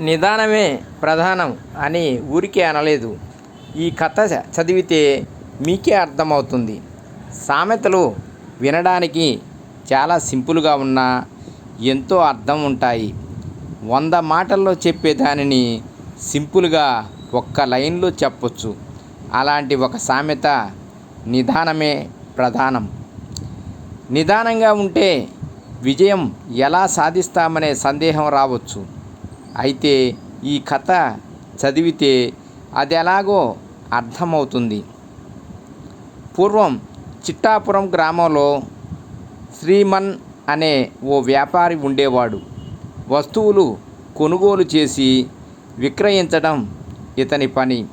నిదానమే ప్రధానం అని ఊరికే అనలేదు. ఈ కథ చదివితే మీకే అర్థమవుతుంది. సామెతలు వినడానికి చాలా సింపుల్గా ఉన్నా ఎంతో అర్థం ఉంటాయి. వంద మాటల్లో చెప్పే దానిని సింపుల్గా ఒక్క లైన్లో చెప్పొచ్చు. అలాంటి ఒక సామెత నిదానమే ప్రధానం. నిదానంగా ఉంటే విజయం ఎలా సాధిస్తామనే సందేహం రావచ్చు. అయితే ఈ కథ చదివితే అది ఎలాగో అర్థమవుతుంది. పూర్వం చిట్టాపురం గ్రామంలో శ్రీమన్ అనే ఓ వ్యాపారి ఉండేవాడు. వస్తువులు కొనుగోలు చేసి విక్రయించడం ఇతని పని.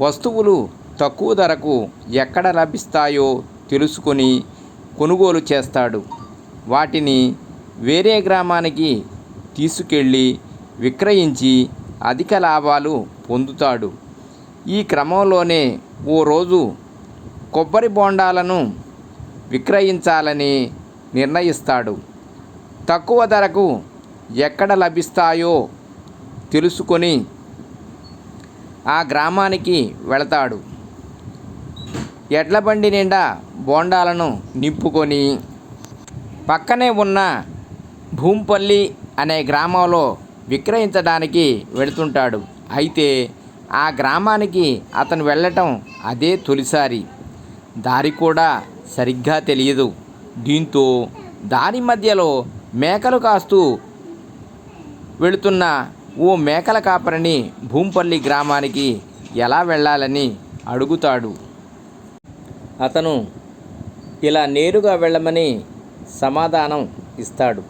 వస్తువులు తక్కువ ధరకు ఎక్కడ లభిస్తాయో తెలుసుకొని కొనుగోలు చేస్తాడు. వాటిని వేరే గ్రామానికి తీసుకెళ్ళి విక్రయించి అధిక లాభాలు పొందుతాడు. ఈ క్రమంలోనే ఓ రోజు కొబ్బరి బోండాలను విక్రయించాలని నిర్ణయిస్తాడు. తక్కువ ధరకు ఎక్కడ లభిస్తాయో తెలుసుకొని ఆ గ్రామానికి వెళతాడు. ఎడ్లబండి నిండా బోండాలను నింపుకొని పక్కనే ఉన్న భూంపల్లి అనే గ్రామంలో విక్రయించడానికి వెళుతుంటాడు. అయితే ఆ గ్రామానికి అతను వెళ్ళటం అదే తొలిసారి. దారి కూడా సరిగ్గా తెలియదు. దీంతో దారి మధ్యలో మేకలు కాస్తూ వెళుతున్న ఓ మేకల కాపరిని భూంపల్లి గ్రామానికి ఎలా వెళ్ళాలని అడుగుతాడు. అతను ఇలా నేరుగా వెళ్ళమని సమాధానం ఇస్తాడు.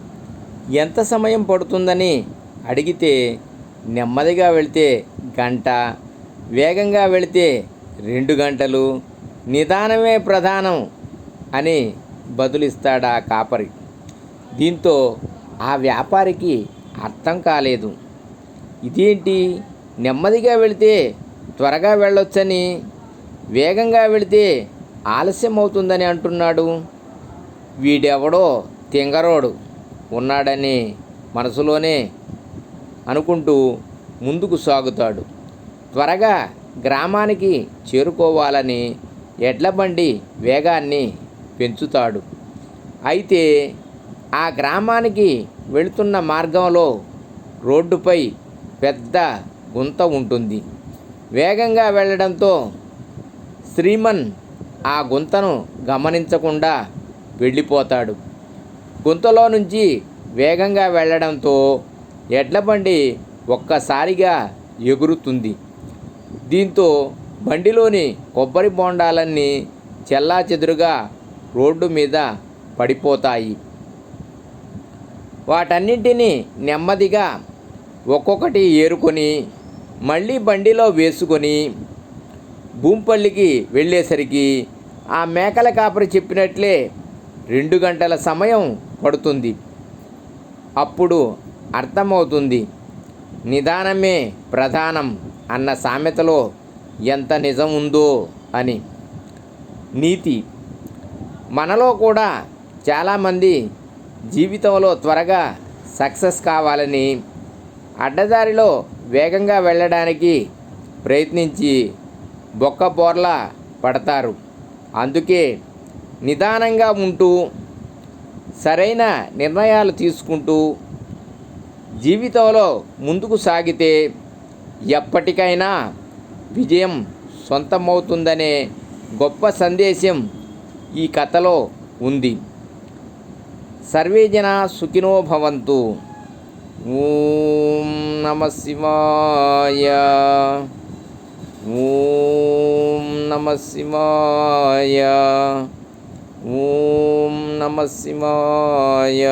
ఎంత సమయం పడుతుందని అడిగితే నెమ్మదిగా వెళితే గంట వేగంగా వెళితే రెండు గంటలు నిదానమే ప్రధానం అని బదులిస్తాడు ఆ కాపరి. దీంతో ఆ వ్యాపారికి అర్థం కాలేదు. ఇదేంటి? నెమ్మదిగా వెళితే త్వరగా వెళ్ళొచ్చని వేగంగా వెళితే ఆలస్యం అవుతుందని అంటున్నాడు. వీడెవడో తింగరోడు. ఉన్నాడని మనసులోనే అనుకుంటూ ముందుకు సాగుతాడు. త్వరగా గ్రామానికి చేరుకోవాలని ఎడ్ల బండి వేగాన్ని పెంచుతాడు. అయితే ఆ గ్రామానికి వెళుతున్న మార్గంలో రోడ్డుపై పెద్ద గుంత ఉంటుంది. వేగంగా వెళ్ళడంతో శ్రీమన్ ఆ గుంతను గమనించకుండా వెళ్ళిపోతాడు. గుంతలో నుంచి వేగంగా వెళ్ళడంతో ఎడ్ల బండి ఒక్కసారిగా ఎగురుతుంది. దీంతో బండిలోని కొబ్బరి బోండాలన్నీ చెల్లాచెదురుగా రోడ్డు మీద పడిపోతాయి. వాటన్నింటినీ నెమ్మదిగా ఒక్కొక్కటి ఏరుకొని మళ్ళీ బండిలో వేసుకొని భూంపల్లికి వెళ్ళేసరికి ఆ మేకల కాపరి చెప్పినట్లే రెండు గంటల సమయం పడుతుంది. అప్పుడు అర్థమవుతుంది. నిదానమే ప్రధానం అన్న సామెతలో ఎంత నిజం ఉందో అని. నీతి. మనలో కూడా చాలామంది జీవితంలో త్వరగా సక్సెస్ కావాలని అడ్డదారిలో వేగంగా వెళ్ళడానికి ప్రయత్నించి బొక్క బోర్ల పడతారు. అందుకే నిదానంగా ఉంటూ సరైన నిర్ణయాలు తీసుకుంటూ జీవితంలో ముందుకు సాగితే ఎప్పటికైనా విజయం సొంతమవుతుందనే గొప్ప సందేశం ఈ కథలో ఉంది. సర్వేజన సుఖినో భవంతు. ఓం నమ శివాయ. ఓం నమ శివాయ. ఓం నమ శివాయ.